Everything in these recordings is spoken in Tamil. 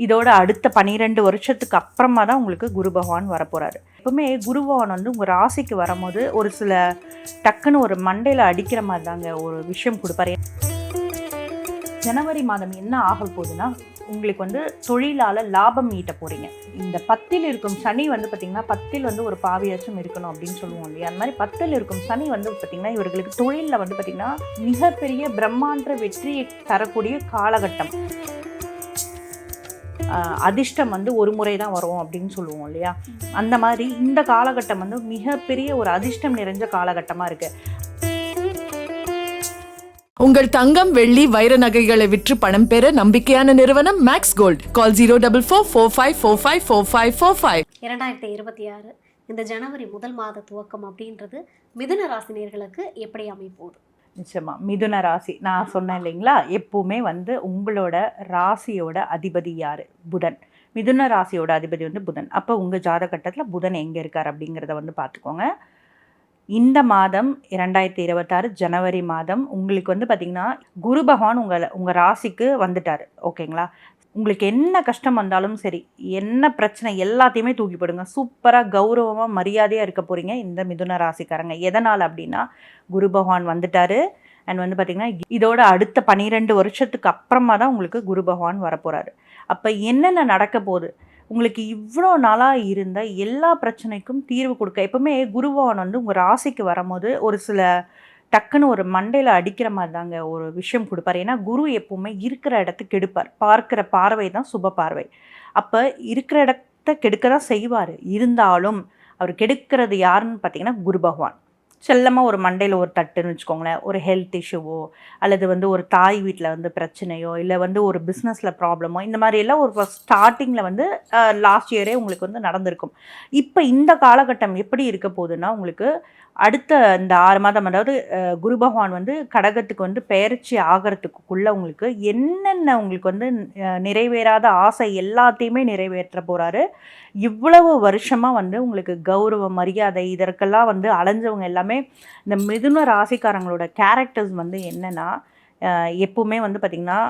இதோட அடுத்த பன்னிரெண்டு வருஷத்துக்கு அப்புறமா தான் உங்களுக்கு குரு பகவான் வரப்போகிறாரு எப்பவுமே குரு பகவான் வந்து உங்கள் ராசிக்கு வரும்போது ஒரு சில டக்குன்னு ஒரு மண்டையில் அடிக்கிற மாதிரி தாங்க ஒரு விஷயம் கொடுப்பாரு. ஜனவரி மாதம் என்ன ஆக போகுதுன்னா உங்களுக்கு வந்து தொழிலால் லாபம் ஈட்ட போகிறீங்க இந்த பத்தில் இருக்கும் சனி வந்து பார்த்திங்கன்னா பத்தில் வந்து ஒரு பாவியாச்சும் இருக்கணும் அப்படின்னு சொல்லுவோம் இல்லையா? அந்த மாதிரி பத்தில் இருக்கும் சனி வந்து பார்த்திங்கன்னா இவர்களுக்கு தொழிலில் வந்து பார்த்திங்கன்னா மிகப்பெரிய பிரம்மாண்ட வெற்றியை தரக்கூடிய காலகட்டம். அதிர்ஷ்டம் வந்து ஒரு முறை தான் வரும் அப்படின்னு சொல்லுவோம் இல்லையா? அந்த மாதிரி இந்த காலகட்டம் வந்து மிகப்பெரிய ஒரு அதிர்ஷ்டம் நிறைஞ்ச காலகட்டமாக இருக்குது உங்கள் தங்கம் வெள்ளி வைர நகைகளை விற்று பணம் பெற நம்பிக்கையான நிறுவனம் Max Gold call zero double four four five four five four five four five இரண்டாயிரத்தி இருபத்தி ஆறு இந்த ஜனவரி முதல் மாத துவக்கம் அப்படின்றது மிதுன ராசினியர்களுக்கு எப்படி அமைப்போகுது நிச்சயமா. மிதுன ராசி. நான் சொன்னேன் இல்லைங்களா? எப்பவுமே வந்து உங்களோட ராசியோட அதிபதி யார்? புதன். மிதுன ராசியோட அதிபதி வந்து புதன். அப்போ உங்கள் ஜாதகட்டத்தில் புதன் எங்கே இருக்கார் அப்படிங்கிறத வந்து பார்த்துக்கோங்க இந்த மாதம் இரண்டாயிரத்தி இருபத்தாறு ஜனவரி மாதம் உங்களுக்கு வந்து பார்த்திங்கன்னா குரு பகவான் உங்கள் உங்கள் ராசிக்கு வந்துட்டார். ஓகேங்களா? உங்களுக்கு என்ன கஷ்டம் வந்தாலும் சரி என்ன பிரச்சனை எல்லாத்தையுமே தூக்கி போடுங்க. சூப்பராக கௌரவமாக மரியாதையாக இருக்க போகிறீங்க இந்த மிதுன ராசிக்காரங்க. எதனால் அப்படின்னா குரு பகவான் வந்துட்டார். அண்ட் வந்து பார்த்திங்கன்னா இதோட அடுத்த பன்னிரெண்டு வருஷத்துக்கு அப்புறமா தான் உங்களுக்கு குரு பகவான் வரப்போகிறாரு அப்போ என்னென்ன நடக்க போகுது? உங்களுக்கு இவ்வளோ நாளாக இருந்த எல்லா பிரச்சனைக்கும் தீர்வு கொடுக்க எப்பவுமே குருபவன் வந்து உங்கள் ராசிக்கு வரும்போது ஒரு சில டக்குன்னு ஒரு மண்டையில் அடிக்கிற மாதிரி தாங்க ஒரு விஷயம் கொடுப்பார். ஏன்னா குரு எப்பவுமே இருக்கிற இடத்துக்கு கெடுப்பார். பார்க்கிற பார்வை தான் சுப பார்வை. அப்போ இருக்கிற இடத்த கெடுக்க தான் செய்வார். இருந்தாலும் அவர் கெடுக்கிறது யாருன்னு பார்த்தீங்கன்னா குரு பகவான். செல்லமாக ஒரு மண்டையில் ஒரு தட்டுன்னு வச்சுக்கோங்களேன் ஒரு ஹெல்த் இஷ்யூவோ அல்லது வந்து ஒரு தாய் வீட்டில் வந்து பிரச்சனையோ இல்லை வந்து ஒரு பிஸ்னஸில் ப்ராப்ளமோ இந்த மாதிரியெல்லாம் ஒரு ஸ்டார்டிங்கில் வந்து லாஸ்ட் இயரே உங்களுக்கு வந்து நடந்திருக்கும். இப்போ இந்த காலகட்டம் எப்படி இருக்க போகுதுன்னா உங்களுக்கு அடுத்த இந்த ஆறு மாதம் அதாவது குரு பகவான் வந்து கடகத்துக்கு வந்து பெயர்ச்சி ஆகிறதுக்குள்ளே உங்களுக்கு என்னென்ன உங்களுக்கு வந்து நிறைவேறாத ஆசை எல்லாத்தையுமே நிறைவேற்ற போகிறாரு இவ்வளவு வருஷமாக வந்து உங்களுக்கு கௌரவ மரியாதை இதற்கெல்லாம் வந்து அலைஞ்சவங்க எல்லாமே இந்த மிதுன ராசிக்காரங்களோட கேரக்டர்ஸ் வந்து என்னென்னா எப்போவுமே வந்து பார்த்திங்கன்னா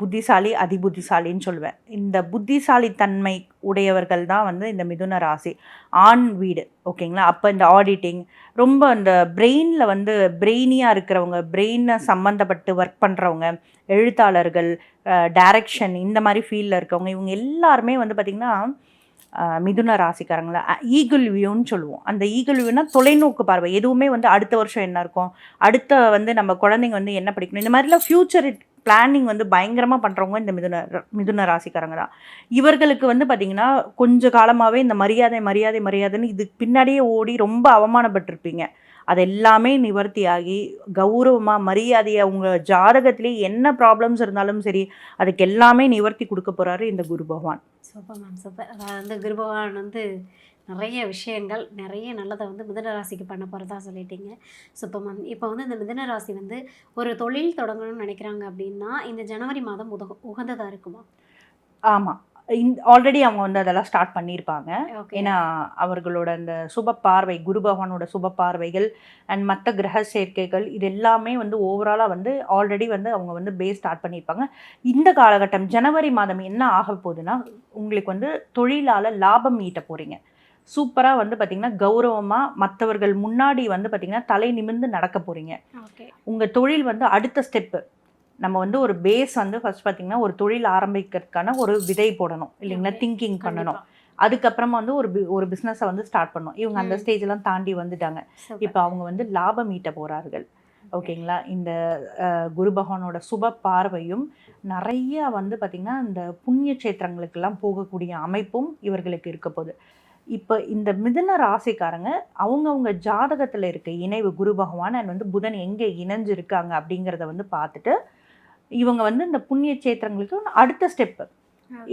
புத்திசாலி அதிபுத்திசாலின்னு சொல்லுவேன். இந்த புத்திசாலி தன்மை உடையவர்கள் தான் வந்து இந்த மிதுன ராசி. ஆண் வீடு ஓகேங்களா? அப்போ இந்த ஆடிட்டிங் ரொம்ப இந்த பிரெயினில் வந்து பிரெயினியாக இருக்கிறவங்க பிரெயினை சம்மந்தப்பட்டு ஒர்க் பண்ணுறவங்க எழுத்தாளர்கள் டைரக்ஷன் இந்த மாதிரி ஃபீல்டில் இருக்கவங்க இவங்க எல்லாருமே வந்து பார்த்திங்கன்னா மிதுன ராசிக்காரங்கள ஈகிள் வியூன்னு சொல்லுவோம். அந்த ஈகிள் வியூனா தொலைநோக்கு பார்வை. எதுவுமே வந்து அடுத்த வருஷம் என்ன இருக்கும்? அடுத்த வந்து நம்ம குழந்தைங்க வந்து என்ன படிக்கணும்? இந்த மாதிரிலாம் ஃப்யூச்சர் பிளானிங் வந்து பயங்கரமாக பண்ணுறவங்க இந்த மிதுன மிதுன ராசிக்காரங்க தான். இவர்களுக்கு வந்து பார்த்திங்கன்னா கொஞ்ச காலமாகவே இந்த மரியாதை மரியாதை மரியாதைன்னு இதுக்கு பின்னாடியே ஓடி ரொம்ப அவமானப்பட்டிருப்பீங்க. அது எல்லாமே நிவர்த்தியாகி கௌரவமாக மரியாதையாக உங்கள் ஜாதகத்திலே என்ன ப்ராப்ளம்ஸ் இருந்தாலும் சரி அதுக்கு எல்லாமே நிவர்த்தி கொடுக்க போகிறாரு இந்த Guru Bhagavan. Super ma'am super. அதாவது வந்து குரு பகவான் வந்து நிறைய விஷயங்கள் நிறைய நல்லதை வந்து மிதுன ராசிக்கு பண்ண போகிறதா சொல்லிட்டீங்க. Super ma'am. இப்போ வந்து இந்த மிதுன ராசி வந்து ஒரு தொழில் தொடங்கணும்னு நினைக்கிறாங்க அப்படின்னா இந்த ஜனவரி மாதம் உத உகந்ததாக இருக்குமா? ஆமாம் ஆல்ரெடி அவங்க வந்து அதெல்லாம் ஸ்டார்ட் பண்ணியிருப்பாங்க ஏன்னா அவர்களோட அந்த சுப பார்வை குரு பகவானோட சுப பார்வைகள் அண்ட் மற்ற கிரக சேர்க்கைகள் இது எல்லாமே வந்து ஓவராலாக வந்து ஆல்ரெடி வந்து அவங்க வந்து பேஸ் ஸ்டார்ட் பண்ணியிருப்பாங்க இந்த காலகட்டம் ஜனவரி மாதம் என்ன ஆக போகுதுன்னா உங்களுக்கு வந்து தொழிலால் லாபம் ஈட்ட போகிறீங்க சூப்பராக வந்து பார்த்திங்கன்னா கௌரவமாக மற்றவர்கள் முன்னாடி வந்து பார்த்திங்கன்னா தலை நிமிர்ந்து நடக்க போகிறீங்க உங்கள் தொழில் வந்து அடுத்த ஸ்டெப்பு நம்ம வந்து ஒரு பேஸ் வந்து ஃபர்ஸ்ட் பார்த்தீங்கன்னா ஒரு தொழில் ஆரம்பிக்கிறதுக்கான ஒரு விதை போடணும் இல்லைங்களா. திங்கிங் பண்ணணும். அதுக்கப்புறமா வந்து ஒரு ஒரு பிஸ்னஸை வந்து ஸ்டார்ட் பண்ணணும். இவங்க அந்த ம். ஸ்டேஜ் எல்லாம் தாண்டி வந்துட்டாங்க. இப்போ அவங்க வந்து லாபம் ஈட்ட போகிறார்கள் ஓகேங்களா? இந்த குரு பகவானோட சுப பார்வையும் நிறைய வந்து பார்த்திங்கன்னா இந்த புண்ணிய கஷேத்திரங்களுக்கெல்லாம் போகக்கூடிய அமைப்பும் இவர்களுக்கு இருக்க போகுது. இப்போ இந்த மிதுன ராசிக்காரங்க அவங்கவுங்க ஜாதகத்தில் இருக்க இணைவு குரு பகவான் and வந்து புதன் எங்கே இணைஞ்சு இருக்காங்க அப்படிங்கிறத வந்து பார்த்துட்டு இவங்க வந்து இந்த புண்ணிய கஷேத்திரங்களுக்கு அடுத்த ஸ்டெப்பு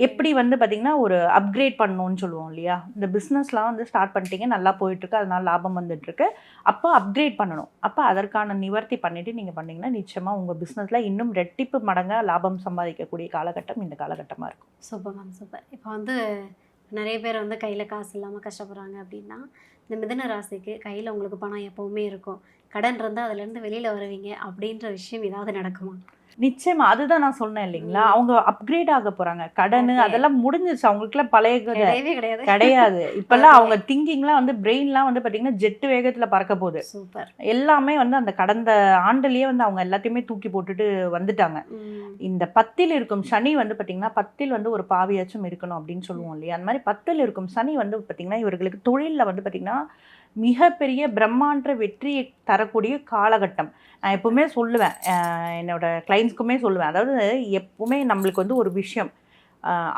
எப்படி வந்து பார்த்தீங்கன்னா ஒரு அப்கிரேட் பண்ணணும்னு சொல்லுவோம் இல்லையா? இந்த பிஸ்னஸ்லாம் வந்து ஸ்டார்ட் பண்ணிட்டீங்க நல்லா போயிட்டுருக்கு அதனால லாபம் வந்துட்டுருக்கு. அப்போ அப்கிரேட் பண்ணணும். அப்போ அதற்கான நிவர்த்தி பண்ணிவிட்டு நீங்கள் பண்ணீங்கன்னா நிச்சயமாக உங்கள் பிஸ்னஸில் இன்னும் ரெட்டிப்பு மடங்காக லாபம் சம்பாதிக்கக்கூடிய காலகட்டம் இந்த காலகட்டமாக இருக்கும். சூப்பர் மேம் சூப்பர் இப்போ வந்து நிறைய பேர் வந்து கையில் காசு இல்லாமல் கஷ்டப்படுறாங்க அப்படின்னா இந்த மிதுன ராசிக்கு கையில் உங்களுக்கு பணம் எப்போவுமே இருக்கும். கடன் இருந்தால் அதுலேருந்து வெளியில் வருவீங்க அப்படின்ற விஷயம் ஏதாவது நடக்குமா? நிச்சயமா அதுதான் நான் சொன்னேன் இல்லைங்களா. அவங்க அப்கிரேட் ஆக போறாங்க. கடன். அதெல்லாம் முடிஞ்சிருச்சு. அவங்களுக்குலாம் பழைய கிடையாது. கிடையாது. இப்பெல்லாம். அவங்க திங்கிங்லாம் வந்து பிரெயின்லாம் வந்து பாத்தீங்கன்னா ஜெட் வேகத்துல பறக்க போகுது. சூப்பர். எல்லாமே வந்து அந்த கடந்த ஆண்டுலயே வந்து அவங்க எல்லாத்தையுமே தூக்கி போட்டுட்டு வந்துட்டாங்க. இந்த பத்தில் இருக்கும் சனி வந்து பாத்தீங்கன்னா பத்தில் வந்து ஒரு பாவியாச்சும் இருக்கணும் அப்படின்னு சொல்லுவோம் இல்லையா? அந்த மாதிரி பத்தில் இருக்கும் சனி வந்து பாத்தீங்கன்னா இவர்களுக்கு தொழில்ல வந்து பாத்தீங்கன்னா மிகப்பெரிய பிரம்மாண்ட வெற்றியை தரக்கூடிய காலகட்டம். நான் எப்பவுமே சொல்லுவேன் என்னோடய கிளைண்ட்ஸ்க்குமே சொல்லுவேன். அதாவது எப்பவுமே நம்மளுக்கு வந்து ஒரு விஷயம்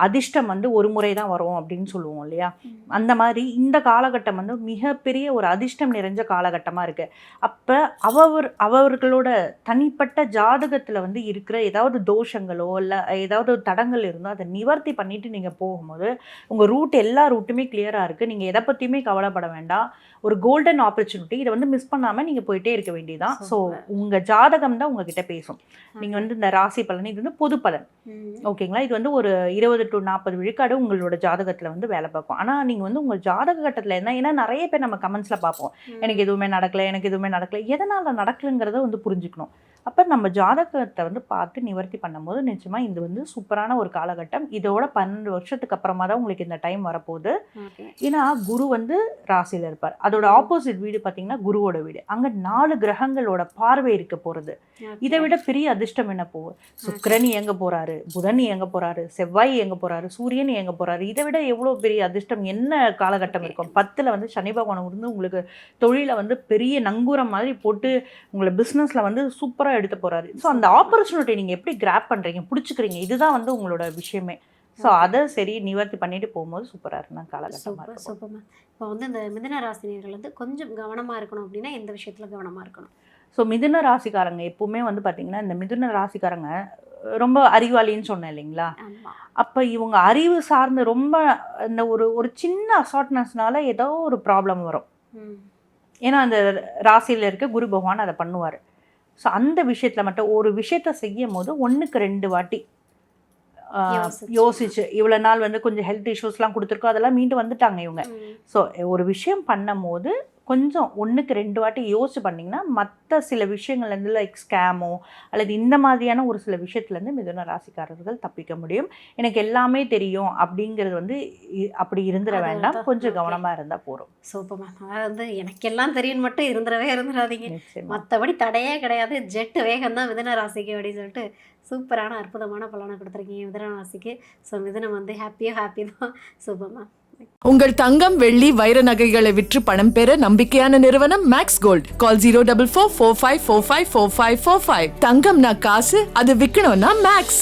அதிர்ஷ்டம் வந்து ஒரு முறை தான் வரும் அப்படின்னு சொல்லுவோம் இல்லையா? அந்த மாதிரி இந்த காலகட்டம் வந்து மிகப்பெரிய ஒரு அதிர்ஷ்டம் நிறைஞ்ச காலகட்டமாக இருக்குது அப்போ அவர் அவர்களோட தனிப்பட்ட ஜாதகத்தில் வந்து இருக்கிற ஏதாவது தோஷங்களோ இல்லை ஏதாவது தடங்கள் இருந்தோ அதை நிவர்த்தி பண்ணிட்டு நீங்கள் போகும்போது உங்கள் ரூட் எல்லா ரூட்டுமே கிளியராக இருக்குது நீங்கள் எதை பற்றியுமே கவலைப்பட வேண்டாம். ஒரு கோல்டன் ஆப்பர்ச்சுனிட்டி இதை வந்து மிஸ் பண்ணாமல் நீங்கள் போயிட்டே இருக்க வேண்டியதுதான். ஸோ. உங்கள் ஜாதகம் தான் உங்ககிட்ட பேசும். நீங்கள் வந்து இந்த ராசி பலன் இது வந்து பொது பலன். ஓகேங்களா? இது வந்து ஒரு இருபது டு நாற்பது விழுக்காடு உங்களோட ஜாதகத்தில் வந்து வேலை பார்க்கும். ஆனால் நீங்கள் வந்து உங்கள் ஜாதக கட்டத்தில் என்ன ஏன்னா நிறைய பேர் நம்ம கமெண்ட்ஸில் பார்ப்போம். எனக்கு எதுவுமே நடக்கல எனக்கு எதுவுமே நடக்கல. எதனால் நடக்கலைங்கிறத வந்து புரிஞ்சுக்கணும். அப்போ நம்ம ஜாதகத்தை வந்து பார்த்து நிவர்த்தி பண்ணும்போது நிச்சயமாக இது வந்து சூப்பரான ஒரு காலகட்டம். இதோட பன்னெண்டு வருஷத்துக்கு அப்புறமா தான் உங்களுக்கு இந்த டைம் வரப்போகுது. ஏன்னா குரு வந்து ராசியில் இருப்பார். அதோட ஆப்போசிட் வீடு பார்த்தீங்கன்னா குருவோட வீடு. அங்கே நாலு கிரகங்களோட பார்வை இருக்க போகிறது இதை விட பெரிய அதிர்ஷ்டம் என்ன போகும் சுக்கிரன் எங்க போறாரு புதன் எங்க போறாரு செவ்வாய் எங்க போறாரு சூரியன் எங்க போறாரு. இதை விட எவ்வளவு பெரிய அதிர்ஷ்டம்? என்ன காலகட்டம் இருக்கும்? பத்துல வந்து சனி பகவான் வந்து உங்களுக்கு தொழில வந்து பெரிய நங்கூரம் மாதிரி போட்டு உங்களை பிசினஸ்ல வந்து சூப்பரா எடுத்து போறாரு. ஸோ அந்த ஆப்பர்ச்சுனிட்டி நீங்க எப்படி கிராப் பண்றீங்க? பிடிச்சிக்கிறீங்க? இதுதான் வந்து உங்களோட விஷயமே. ஸோ அதை சரி நிவர்த்தி பண்ணிட்டு போகும்போது சூப்பரா இருந்தா காலகட்டமா சூப்பர் இப்போ வந்து இந்த மிதன ராசினியர்கள் வந்து கொஞ்சம் கவனமாக இருக்கணும் அப்படின்னா எந்த விஷயத்தில் கவனமாக இருக்கணும்? ஸோ மிதுன ராசிக்காரங்க எப்பவுமே வந்து பாத்தீங்கன்னா இந்த மிதுன ராசிக்காரங்க ரொம்ப அறிவாளின்னு சொன்னேன் இல்லைங்களா? அப்போ இவங்க அறிவு சார்ந்து ரொம்ப இந்த ஒரு ஒரு சின்ன அசார்ட்னஸ்னால ஏதோ ஒரு ப்ராப்ளம் வரும். ஏன்னா அந்த ராசியில் இருக்க குரு பகவான் அதை பண்ணுவார். ஸோ அந்த விஷயத்தில் மட்டும் ஒரு விஷயத்த செய்யும் போது ஒன்றுக்கு ரெண்டு வாட்டி யோசிச்சு. இவ்வளோ நாள் வந்து கொஞ்சம் ஹெல்த் இஷ்யூஸ்லாம் கொடுத்துருக்கோம் அதெல்லாம் மீண்டு வந்துட்டாங்க இவங்க. ஸோ ஒரு விஷயம் பண்ணும் போது கொஞ்சம் ஒன்றுக்கு ரெண்டு வாட்டி யோசிச்சு பண்ணிங்கன்னா மற்ற சில விஷயங்கள்லேருந்து லைக் ஸ்கேமோ அல்லது இந்த மாதிரியான ஒரு சில விஷயத்துலேருந்து மிதுன ராசிக்காரர்கள் தப்பிக்க முடியும். எனக்கு எல்லாமே தெரியும் அப்படிங்கிறது வந்து அப்படி இருந்துட வேண்டாம். கொஞ்சம். கவனமாக இருந்தால் போகிறோம் சூப்பர் மேம் அதாவது வந்து எனக்கெல்லாம் தெரியும் மட்டும் இருந்துடவே இருந்துடாதீங்க. மற்றபடி தடையே கிடையாது. ஜெட் வேகம் தான் மிதன ராசிக்கு அப்படின்னு சொல்லிட்டு சூப்பரான அற்புதமான பலனை கொடுத்துருக்கீங்க மிதன ராசிக்கு. ஸோ மிதனம் வந்து ஹாப்பியோ ஹாப்பி தான். சூப்பர் மேம் உங்கள் தங்கம் வெள்ளி வைர நகைகளை விற்று பணம் பெற நம்பிக்கையான நிறுவனம் Max Gold call zero double four four five four five four five four five தங்கம்னா காசு அது விற்கணும்னா மேக்ஸ்